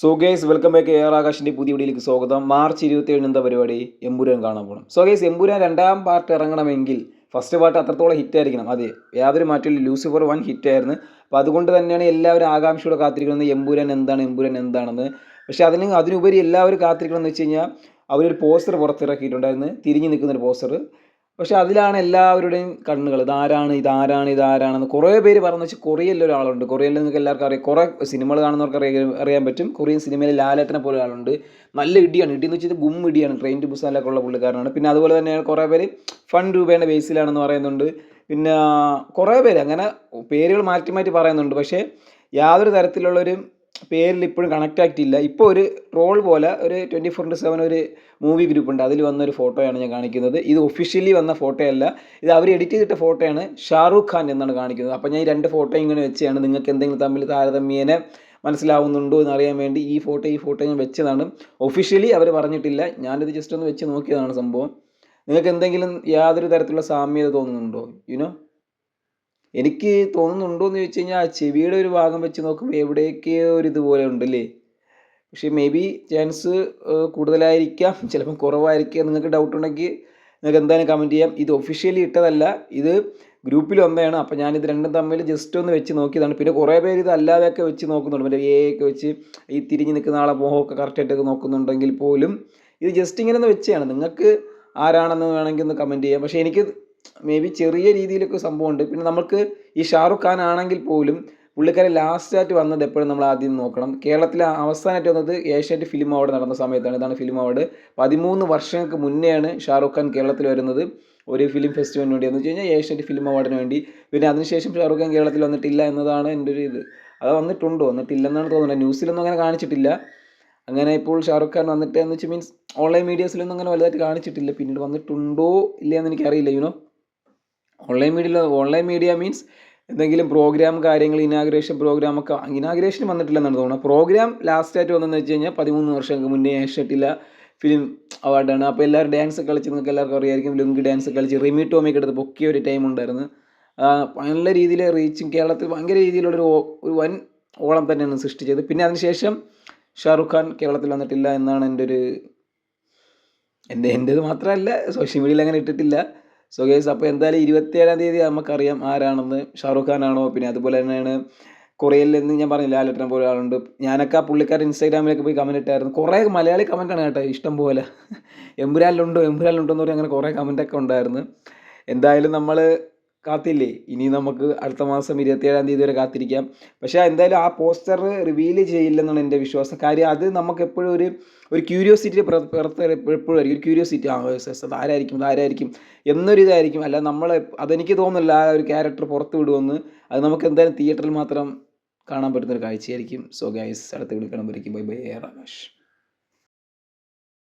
So guys welcome back air ആകാശിന്റെ പുതിയ വീഡിയോയിലേക്ക് സ്വാഗതം. മാർച്ച് ഇരുപത്തി ഏഴിന് എന്താ പരിപാടി? എമ്പുരാൻ കാണാൻ പോകണം സോ ഗേസ് എമ്പുരാൻ രണ്ടാം പാർട്ട് ഇറങ്ങണമെങ്കിൽ ഫസ്റ്റ് പാർട്ട് അത്രത്തോളം ഹിറ്റ് ആയിരിക്കണം. അതെ യാതൊരു മാറ്റമില്ല ലൂസിഫർ വൺ ഹിറ്റ് ആയിരുന്നു. അപ്പോൾ അതുകൊണ്ട് തന്നെയാണ് എല്ലാവരും ആകാംക്ഷയോടെ കാത്തിരിക്കുന്നത് എമ്പുരാൻ എന്താണ് എമ്പുരാൻ എന്താണെന്ന്. പക്ഷേ അതിന് അതിനുപരി എല്ലാവരും കാത്തിരിക്കണം എന്ന് വെച്ച് കഴിഞ്ഞാൽ അവരൊരു പോസ്റ്റർ പുറത്തിറക്കിയിട്ടുണ്ടായിരുന്നു. തിരിഞ്ഞു നിൽക്കുന്നൊരു പോസ്റ്റർ പക്ഷെ അതിലാണ് എല്ലാവരുടെയും കണ്ണുകൾ. ഇതാരാണ് ഇതാരാണ് ഇതാരാണെന്ന് കുറേ പേര് പറഞ്ഞു വെച്ചാൽ കൊറിയയിൽ ഒരാളുണ്ട്. കൊറിയയിൽ നിങ്ങൾക്ക് എല്ലാവർക്കും അറിയാം. കുറേ സിനിമകൾ കാണുന്നവർക്ക് അറിയാൻ അറിയാൻ പറ്റും. കൊറിയൻ സിനിമയിൽ ലാലേട്ടനെ പോലെ ഒരാളുണ്ട്. നല്ല ഇടിയാണ്. ഇടി എന്ന് വെച്ചാൽ ഗും ഇടിയാണ്. ട്രെയിൻ ടു ബുസാനിലൊക്കെ ഉള്ള പുള്ളിക്കാരനാണ്. പിന്നെ അതുപോലെ തന്നെ കുറേ പേര് ഫൺ രൂപേന്റെ ബേസിലാണെന്ന് പറയുന്നുണ്ട്. പിന്നെ കുറേ പേര് അങ്ങനെ പേരുകൾ മാറ്റി മാറ്റി പറയുന്നുണ്ട്. പക്ഷേ യാതൊരു തരത്തിലുള്ളൊരു പേരിൽ ഇപ്പോഴും കണക്റ്റ് ആക്കിയിട്ടില്ല ഇപ്പോൾ ഒരു ട്രോൾ പോലെ ഒരു ട്വന്റി ഫോർ ഇന്റു സെവൻ ഒരു മൂവി ഗ്രൂപ്പ് ഉണ്ട്. അതിൽ വന്ന ഒരു ഫോട്ടോയാണ് ഞാൻ കാണിക്കുന്നത്. ഇത് ഒഫീഷ്യലി വന്ന ഫോട്ടോയല്ല ഇത് അവർ എഡിറ്റ് ചെയ്തിട്ട ഫോട്ടോയാണ് ഷാറൂഖ് ഖാൻ എന്നാണ് കാണിക്കുന്നത്. അപ്പോൾ ഞാൻ ഈ രണ്ട് ഫോട്ടോ ഇങ്ങനെ വെച്ചാണ് നിങ്ങൾക്ക് എന്തെങ്കിലും തമ്മിൽ താരതമ്യേനെ മനസ്സിലാവുന്നുണ്ടോ എന്ന് അറിയാൻ വേണ്ടി ഈ ഫോട്ടോ ഈ ഫോട്ടോ ഞാൻ വെച്ചതാണ്. ഒഫീഷ്യലി അവർ പറഞ്ഞിട്ടില്ല. ഞാനിത് ജസ്റ്റ് ഒന്ന് വെച്ച് നോക്കിയതാണ് സംഭവം. നിങ്ങൾക്ക് എന്തെങ്കിലും യാതൊരു തരത്തിലുള്ള സാമ്യത തോന്നുന്നുണ്ടോ? യുനോ എനിക്ക് തോന്നുന്നുണ്ടോ എന്ന് ചോദിച്ചു കഴിഞ്ഞാൽ ചെവിയുടെ ഒരു ഭാഗം വെച്ച് നോക്കുമ്പോൾ എവിടെയൊക്കെയോ ഒരു ഇതുപോലെ ഉണ്ടല്ലേ? പക്ഷേ മേ ബി ചാൻസ് കൂടുതലായിരിക്കാം. ചിലപ്പം കുറവായിരിക്കാം. നിങ്ങൾക്ക് ഡൗട്ട് ഉണ്ടെങ്കിൽ നിങ്ങൾക്ക് എന്തായാലും കമന്റ് ചെയ്യാം. ഇത് ഒഫീഷ്യലി ഇട്ടതല്ല. ഇത് ഗ്രൂപ്പിൽ വന്നതാണ്. അപ്പോൾ ഇത് രണ്ടും തമ്മിൽ ജസ്റ്റ് ഒന്ന് വെച്ച് നോക്കിയതാണ്. പിന്നെ കുറേ പേര് ഇത് അല്ലാതെയൊക്കെ വെച്ച് നോക്കുന്നുണ്ട്. മറ്റേ എ ഒക്കെ വെച്ച് ഈ തിരിഞ്ഞ് നിൽക്കുന്ന ആളെ മുഖമൊക്കെ കറക്റ്റായിട്ടൊക്കെ നോക്കുന്നുണ്ടെങ്കിൽ പോലും ഇത് ജസ്റ്റ് ഇങ്ങനെ ഒന്ന് വെച്ചാണ് നിങ്ങൾക്ക് ആരാണെന്ന് വേണമെങ്കിൽ ഒന്ന് കമന്റ് ചെയ്യാം. പക്ഷേ എനിക്ക് മേ ബി ചെറിയ രീതിയിലൊക്കെ സംഭവമുണ്ട്. പിന്നെ നമുക്ക് ഈ ഷാറുഖ് ഖാൻ ആണെങ്കിൽ പോലും പുള്ളിക്കാരൻ ലാസ്റ്റായിട്ട് വന്നത് എപ്പോഴും നമ്മൾ ആദ്യം നോക്കണം. കേരളത്തിൽ അവസാനമായിട്ട് വന്നത് ഏഷ്യാനെറ്റ് ഫിലിം അവാർഡ് നടന്ന സമയത്താണ്. ഇതാണ് ഫിലിം അവാർഡ് പതിമൂന്ന് വർഷങ്ങൾക്ക് മുന്നെയാണ് ഷാറുഖ് ഖാൻ കേരളത്തിൽ വരുന്നത്. ഒരു ഫിലിം ഫെസ്റ്റിവലിന് വേണ്ടി. എന്ന് വെച്ച് കഴിഞ്ഞാൽ ഏഷ്യാനെറ്റ് ഫിലിം അവാർഡിന് വേണ്ടി. പിന്നെ അതിനുശേഷം ഷാറുഖ് ഖാൻ കേരളത്തിൽ വന്നിട്ടില്ല എന്നതാണ് എന്റെ ഒരു ഇത്. അത് വന്നിട്ടുണ്ടോ? വന്നിട്ടില്ലെന്നാണ് തോന്നുന്നത്. ന്യൂസിലൊന്നും അങ്ങനെ കാണിച്ചിട്ടില്ല. അങ്ങനെ ഇപ്പോൾ ഷാറുഖ് ഖാൻ വന്നിട്ട് എന്ന് വെച്ചാൽ മീൻസ് ഓൺലൈൻ മീഡിയസിലൊന്നും അങ്ങനെ വലുതായിട്ട് കാണിച്ചിട്ടില്ല. പിന്നീട് വന്നിട്ടുണ്ടോ ഇല്ലയെന്ന് എനിക്കറിയില്ല you know online media online media means എന്തെങ്കിലും പ്രോഗ്രാം കാര്യങ്ങൾ ഇനാഗ്രേഷൻ പ്രോഗ്രാം ഒക്കെ ഇനാഗ്രേഷൻ വന്നിട്ടില്ലെന്നാണ് തോന്നുന്നത്. പ്രോഗ്രാം ലാസ്റ്റ് ആയിട്ട് വന്നതെന്ന് വെച്ച് കഴിഞ്ഞാൽ പതിമൂന്ന് വർഷങ്ങൾക്ക് മുന്നേ ഏഷ്യട്ടില്ല ഫിലിം അവാർഡാണ് അപ്പോൾ എല്ലാവരും ഡാൻസ് കളിച്ച് നിങ്ങൾക്ക് എല്ലാവർക്കും അറിയായിരിക്കും ലുങ്കി ഡാൻസ് കളിച്ച് റിമി ടോമിക്ക് എടുത്ത് പൊക്കിയ ഒരു ടൈം ഉണ്ടായിരുന്നു. നല്ല രീതിയിൽ റീച്ചും കേരളത്തിൽ ഭയങ്കര രീതിയിലുള്ളൊരു ഒരു വൻ ഓളം തന്നെയാണ് സൃഷ്ടിച്ചത്. പിന്നെ അതിനുശേഷം ഷാറുഖ് ഖാൻ കേരളത്തിൽ വന്നിട്ടില്ല എന്നാണ് എന്റെ ഒരു എന്റെ എന്റേത് മാത്രമല്ല സോഷ്യൽ മീഡിയയിൽ അങ്ങനെ ഇട്ടിട്ടില്ല. സോ ഗേസ് അപ്പോൾ എന്തായാലും ഇരുപത്തിയേഴാം തീയതി നമുക്കറിയാം ആരാണെന്ന്. ഷാറുഖ് ഖാൻ ആണോ പിന്നെ അതുപോലെ തന്നെയാണ് കൊറിയയിൽ നിന്ന് ഞാൻ പറഞ്ഞില്ല ലാലേട്ടനെ പോലെ ആളുണ്ട്. ഞാനൊക്കെ ആ പുള്ളിക്കാരൻ ഇൻസ്റ്റാഗ്രാമിലേക്ക് പോയി കമന്റ് ഇട്ടായിരുന്നു. കുറേ മലയാളി കമന്റാണ് കേട്ടോ ഇഷ്ടം പോലെ. എമ്പുരാനിലുണ്ടോ എമ്പുരാനിലുണ്ടോ എന്ന് പറഞ്ഞാൽ അങ്ങനെ കുറേ കമന്റൊക്കെ ഉണ്ടായിരുന്നു. എന്തായാലും നമ്മൾ കാത്തില്ലേ? ഇനി നമുക്ക് അടുത്ത മാസം ഇരുപത്തിയേഴാം തീയതി വരെ കാത്തിരിക്കാം. പക്ഷേ എന്തായാലും ആ പോസ്റ്റർ റിവീൽ ചെയ്യില്ലെന്നാണ് എന്റെ വിശ്വാസം. കാര്യം അത് നമുക്ക് എപ്പോഴും ഒരു ഒരു ക്യൂരിയോസിറ്റി എപ്പോഴും ആയിരിക്കും. ഒരു ക്യൂരിയോസിറ്റി ആ ആരായിരിക്കും? ആരായിരിക്കും? എന്നൊരു ഇതായിരിക്കും. അല്ല നമ്മൾ അതെനിക്ക് തോന്നുന്നില്ല ആ ഒരു ക്യാരക്ടർ പുറത്ത് വിടുമെന്ന്. അത് നമുക്ക് എന്തായാലും തിയേറ്ററിൽ മാത്രം കാണാൻ പറ്റുന്ന ഒരു കാഴ്ചയായിരിക്കും. സോ ഗൈസ് അടുത്ത് വിളിക്കണം ബൈ ബൈ എയർ ആകാശ്